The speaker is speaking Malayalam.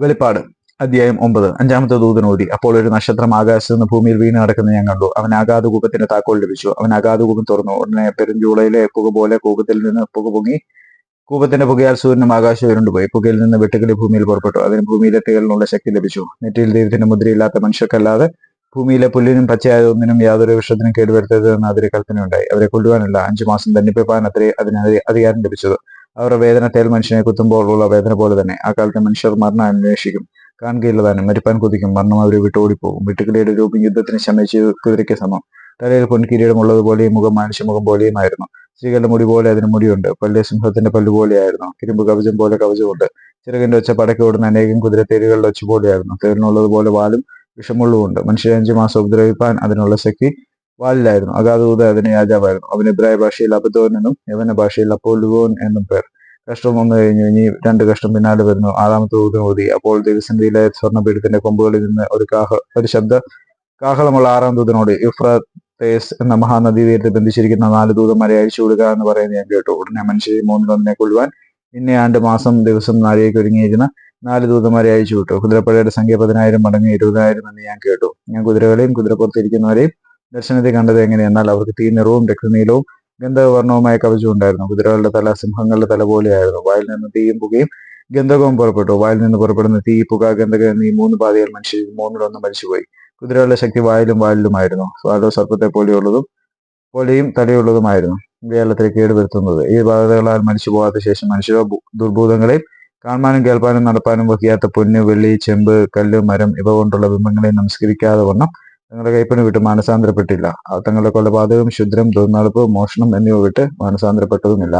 വെളിപ്പാട് അധ്യായം ഒമ്പത്. അഞ്ചാമത്തെ ദൂതനോടി അപ്പോൾ ഒരു നക്ഷത്രം ആകാശത്ത് നിന്ന് ഭൂമിയിൽ വീണ് നടക്കുന്നത് ഞാൻ കണ്ടു. അവൻ അഗാധ കൂപത്തിന്റെ താക്കോൽ ലഭിച്ചു. അവൻ അഗാധ കൂപം തുറന്നു. ഉടനെ പെരുഞ്ചൂളയിലെ പുക പോലെ കൂപത്തിൽ നിന്ന് പുക പൊങ്ങി കൂപത്തിന്റെ പുകയാൽ സൂര്യനും ആകാശം ഇരുണ്ടുപോയി. പുകയിൽ നിന്ന് വെട്ടുകിളി ഭൂമിയിൽ പുറപ്പെട്ടു. അതിന് ഭൂമിയിലെ തേലിനുള്ള ശക്തി ലഭിച്ചു. നെറ്റിയിൽ ദൈവത്തിന്റെ മുദ്രയില്ലാത്ത മനുഷ്യർക്കല്ലാതെ ഭൂമിയിലെ പുല്ലിനും പച്ചയായ ഒന്നിനും യാതൊരു വിഷത്തിനും കേടുവരുത്തരുതെന്ന് അതിന് കൽപ്പനയുണ്ടായി അവരെ കൊല്ലുവാനല്ല. അഞ്ചു മാസം ദണ്ഡിപ്പിപ്പാൻ അത്രേ അതിന് അധി- അധികാരം ലഭിച്ചത്. അവരുടെ വേദന തേൽ മനുഷ്യനെ കുത്തുമ്പോൾ ഉള്ള വേദന പോലെ തന്നെ. ആ കാലത്തെ മനുഷ്യർ മരണം അന്വേഷിക്കും. കാണുകയില്ലതാനും മരിപ്പാൻ കുതിക്കും. മരണം അവരെ വിട്ടോടിപ്പോകും വിട്ടുകിളിയുടെ രൂപം യുദ്ധത്തിന് ശമിച്ച് കുതിരയ്ക്ക് സമം. തലയിൽ പൊൻകിരീടമുള്ളതുപോലെയും മുഖം മനുഷ്യമുഖം പോലെയുമായിരുന്നു. സ്ത്രീകളുടെ മുടി പോലെ അതിന് മുടിയുണ്ട്. പല്ല് സിംഹത്തിന്റെ പല്ലു പോലെയായിരുന്നു. കിരുമ്പ് കവചം പോലെ കവചമുണ്ട്. ചിറകിന്റെ ഒച്ച പടക്കി ഓടുന്ന അനേകം കുതിരത്തേരുകളുടെ ഒച്ച പോലെയായിരുന്നു. തേരിനുള്ളതുപോലെ വാലും വിഷമുള്ളതുമുണ്ട് മനുഷ്യരെ അഞ്ചു മാസം ഉപദ്രവിപ്പാൻ അതിനുള്ള ശക്തി വാലിലായിരുന്നു. അഗാധൂത അതിന് രാജാവായിരുന്നു. അവന് ഇബ്രായ ഭാഷയിൽ അബദ്ധോൻ എന്നും യവന ഭാഷയിൽ അപ്പോലുവോൻ എന്നും പേർ. കഷ്ടം വന്നു കഴിഞ്ഞു. ഇനി രണ്ട് കഷ്ടം പിന്നാലെ വരുന്നു. ആറാമത്തെ ദൂതം ഓതി അപ്പോൾ ദിവസന്ധിയിലെ സ്വർണപീഠത്തിന്റെ കൊമ്പുകളിൽ നിന്ന് ഒരു കാഹ ഒരു ശബ്ദ കാഹളമുള്ള ആറാം ദൂതനോട് യുഫ്രേസ് എന്ന മഹാനദീ തീരത്ത് ബന്ധിച്ചിരിക്കുന്ന നാല് ദൂതന്മാരെ അഴിച്ചു വിടുക എന്ന് പറയുന്നത് ഞാൻ കേട്ടു. ഉടനെ മനുഷ്യരെ മൂന്നിലൊന്നിനെ കൊള്ളുവാൻ ഇന്നേ ആണ്ട് മാസം ദിവസം നാഴികയ്ക്ക് ഒരുങ്ങിയിരുന്ന നാല് ദൂതന്മാരെ അയച്ചു വിട്ടു. കുതിരപ്പടയുടെ സംഖ്യ പതിനായിരം മടങ്ങി ഇരുപതിനായിരം എന്ന് ഞാൻ കേട്ടു. ഞാൻ കുതിരകളെയും കുതിരപ്പുറത്തിരിക്കുന്നവരെയും ദർശനത്തിൽ കണ്ടത് എങ്ങനെയെന്നാൽ അവർക്ക് തീ നിറവും രക്തനീലവും ഗന്ധവർണവുമായ കവചം ഉണ്ടായിരുന്നു. കുതിരകളുടെ തല സിംഹങ്ങളുടെ തല പോലെയായിരുന്നു. വായിൽ നിന്ന് തീയും പുകയും ഗന്ധകവും പുറപ്പെട്ടു. വായിൽ നിന്ന് പുറപ്പെടുന്ന തീ പുക ഗന്ധകം എന്നീ മൂന്ന് പാതയിൽ മനുഷ്യർ മൂന്നിലൊന്ന് മരിച്ചുപോയി. കുതിരകളുടെ ശക്തി വായിലും വാലിലുമായിരുന്നു സ്വാലോ സർപ്പത്തെ പോലെയുള്ളതും പോലെയും തലയുള്ളതുമായിരുന്നു. കേരളത്തിൽ കേടുവരുത്തുന്നത്. ഈ ബാധകളാൽ മരിച്ചു പോകാത്ത ശേഷം മനുഷ്യ ദുർഭൂതങ്ങളെയും കാണാനും കേൾപ്പാനും നടപ്പാനും വഹിയാത്ത പൊന്ന് വെള്ളി ചെമ്പ് കല്ല് മരം ഇവ കൊണ്ടുള്ള ബിംബങ്ങളെ നമസ്കരിക്കാതെ വണ്ണം തങ്ങളുടെ കൈപ്പിന് വിട്ട് മാനസാന്തരപ്പെട്ടില്ല. തങ്ങളുടെ കൊലപാതകം ശുദ്രം ദുർനടപ്പ് മോഷണം എന്നിവ വിട്ട് മാനസാന്തരപ്പെട്ടതുമില്ല.